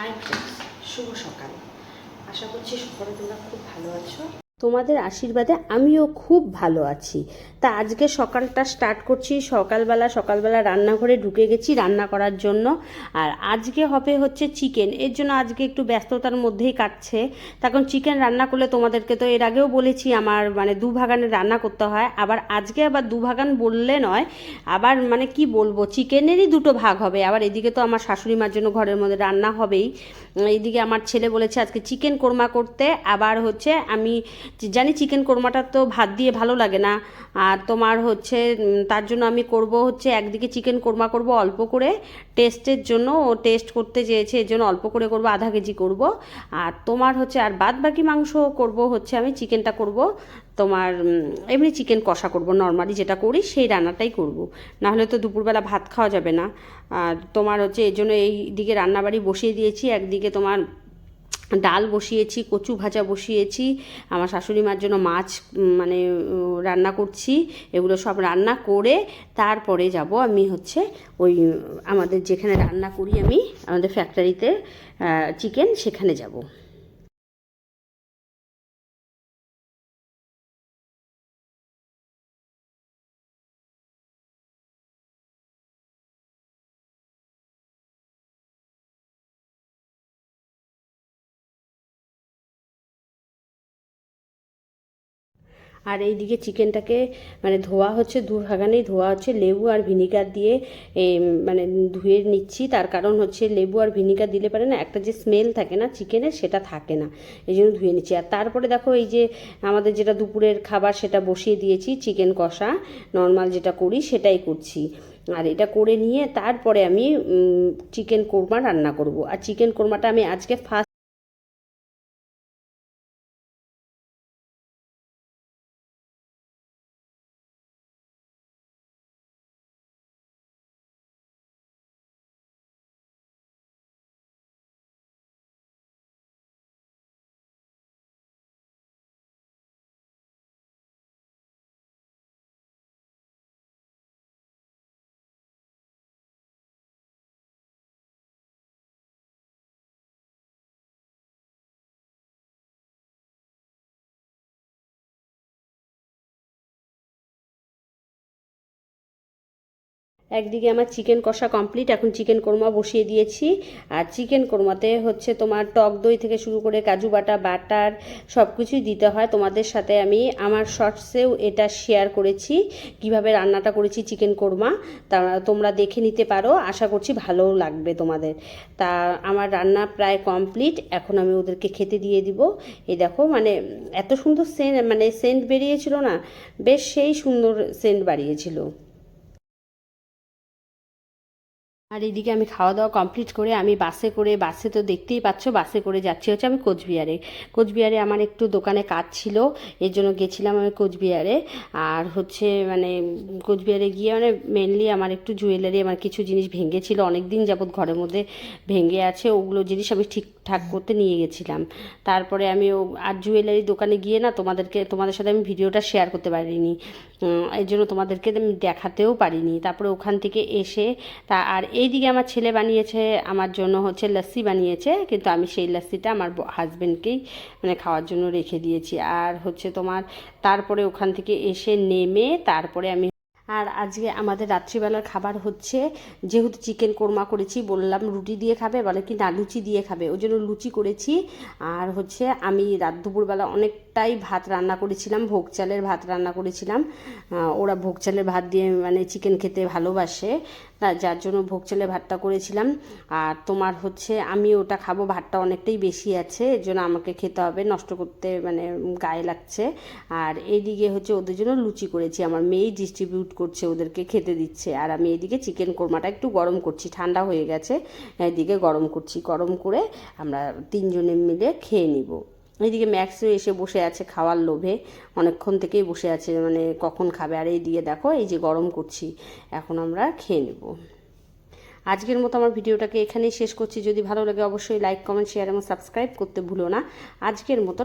Hi friends শুভ সকাল। আশা করছি সকলে তোমরা খুব ভালো আছো। তোমাদের আশীর্বাদে আমিও খুব ভালো আছি। তা আজকে সকালটা স্টার্ট করছি, সকালবেলা সকালবেলা রান্নাঘরে ঢুকে গেছি রান্না করার জন্য। আর আজকে হবে হচ্ছে চিকেন এর জন্য আজকে একটু ব্যস্ততার মধ্যেই কাটছে। তখন চিকেন রান্না করলে তোমাদেরকে তো এর আগেও বলেছি আমার মানে দু ভাগানে রান্না করতে হয়। আবার আজকে আবার দু ভাগান বললে নয়, আবার মানে কি বলব চিকেনেরই দুটো ভাগ হবে। আবার এদিকে তো আমার শাশুড়ি মার জন্য ঘরের মধ্যে রান্না হবেই। এইদিকে আমার ছেলে বলেছে আজকে চিকেন কোরমা করতে। আবার হচ্ছে আমি জানি চিকেন কোরমাটা তো ভাত দিয়ে ভালো লাগে না। আর তোমার হচ্ছে তার জন্য আমি করব হচ্ছে একদিকে চিকেন কোরমা করব অল্প করে টেস্টের জন্য ও টেস্ট করতে চেয়েছে, এর জন্য অল্প করে করব, আধা কেজি করব। আর তোমার হচ্ছে, আর বাদ বাকি মাংস করব হচ্ছে আমি চিকেনটা করব, তোমার এমনি চিকেন কষা করব নর্মালি যেটা করি সেই রান্নাটাই করব। নাহলে তো দুপুরবেলা ভাত খাওয়া যাবে না। আর তোমার হচ্ছে এই জন্য এই দিকে রান্নাবাড়ি বসিয়ে দিয়েছি, একদিকে তোমার ডাল বসিয়েছি, কচু ভাজা বসিয়েছি, আমার শাশুড়ি মার জন্য মাছ মানে রান্না করছি, এগুলো সব রান্না করে তারপরে যাব আমি হচ্ছে ওই, আমাদের যেখানে রান্না করি আমি, আমাদের ফ্যাক্টরিতে চিকেন সেখানে যাব। আর এইদিকে চিকেনটাকে মানে ধোয়া হচ্ছে দু ভাগানেই ধোয়া হচ্ছে। লেবু আর ভিনিগার দিয়ে মানে ধুয়ে নিচ্ছি। তার কারণ হচ্ছে লেবু আর ভিনিগার দিলে পারে না, একটা যে স্মেল থাকে না চিকেনের সেটা থাকে না। এই জন্য ধুয়ে নিচ্ছি। আর তারপরে দেখো এই যে আমাদের যেটা দুপুরের খাবার, সেটা বসিয়ে দিয়েছি, চিকেন কষা। নর্মাল যেটা করি, সেটাই করছি। আর এটা করে নিয়ে তারপরে আমি চিকেন কোরমা রান্না করব। আর চিকেন কোরমাটা আমি আজকে ফার্স্ট একদিকে আমার চিকেন কষা কমপ্লিট এখন চিকেন কোরমা বসিয়ে দিয়েছি। আর চিকেন কোরমাতে হচ্ছে তোমার টক দই থেকে শুরু করে কাজু বাটা, বাটার সব কিছুই দিতে হয়। তোমাদের সাথে আমি আমার শর্টসেও এটা শেয়ার করেছি, কীভাবে রান্নাটা করেছি চিকেন কোরমা। তা তোমরা দেখে নিতে পারো, আশা করছি ভালোও লাগবে তোমাদের। তা আমার রান্না প্রায় কমপ্লিট এখন আমি ওদেরকে খেতে দিয়ে দিব। এই দেখো মানে এত সুন্দর সেন্ট মানে সেন্ট বেরিয়েছিল না, বেশ সেই সুন্দর সেন্ট বাড়িয়েছিল। আর এদিকে আমি খাওয়া দাওয়া কমপ্লিট করে আমি বাসে করে, বাসে তো দেখতেই পাচ্ছ, বাসে করে যাচ্ছি হচ্ছে আমি কোচবিহারে। কোচবিহারে আমার একটু দোকানে কাজ ছিল, এর জন্য গেছিলাম আমি কোচবিহারে। আর হচ্ছে মানে কোচবিহারে গিয়ে মানে মেনলি আমার একটু জুয়েলারি আমার কিছু জিনিস ভেঙেছিল অনেক দিন যাবৎ ঘরের মধ্যে ভেঙে আছে, ওগুলো জিনিস আমি ঠিকঠাক করতে নিয়ে গেছিলাম। তারপরে আমি ও, আর জুয়েলারি দোকানে গিয়ে না তোমাদেরকে, তোমাদের সাথে আমি ভিডিওটা শেয়ার করতে পারিনি। এর জন্য তোমাদেরকে আমি দেখাতেও পারিনি। তারপরে ওখান থেকে এসে তা, আর এইদিকে আমার ছেলে বানিয়েছে, আমার জন্য হচ্ছে লস্যি বানিয়েছে, কিন্তু আমি সেই লস্যিটা আমার হাজব্যান্ডকেই মানে খাওয়ার জন্য রেখে দিয়েছি। আর হচ্ছে তোমার তারপরে ওখান থেকে এসে নেমে তারপরে আমি আর আজকে আমাদের রাত্রিবেলার খাবার হচ্ছে, যেহেতু চিকেন কোরমা করেছি, বললাম রুটি দিয়ে খাবে, বলে কি না, লুচি দিয়ে খাবে। ওই জন্য লুচি করেছি। আর হচ্ছে আমি রাত দুপুরবেলা অনেকটাই ভাত রান্না করেছিলাম, ভোগ চালের ভাত রান্না করেছিলাম। ওরা ভোগ চালের ভাত দিয়ে মানে চিকেন খেতে ভালোবাসে, তা যার জন্য ভোগ চালের ভাতটা করেছিলাম। আর তোমার হচ্ছে আমি ওটা খাব, ভাতটা অনেকটাই বেশি আছে, এর জন্য আমাকে খেতে হবে, নষ্ট করতে মানে গায়ে লাগছে। আর এইদিকে হচ্ছে ওদের জন্য লুচি করেছি, আমার মেয়েই ডিস্ট্রিবিউট করছে, ওদেরকে খেতে দিচ্ছে। আর আমি এদিকে চিকেন কোরমাটা একটু গরম করছি, ঠান্ডা হয়ে গেছে এদিকে গরম করছি, গরম করে আমরা তিনজনে মিলে খেয়ে নিব। এইদিকে ম্যাক্সও এসে বসে আছে খাওয়ার লোভে, অনেকক্ষণ থেকেই বসে আছে মানে কখন খাবে? আর এই দিয়ে দেখো, এই যে গরম করছি, এখন আমরা খেয়ে নেব। আজকের মতো আমার ভিডিওটাকে এখানেই শেষ করছি। যদি ভালো লাগে অবশ্যই লাইক কমেন্ট শেয়ার এবং সাবস্ক্রাইব করতে ভুলো না। আজকের মতো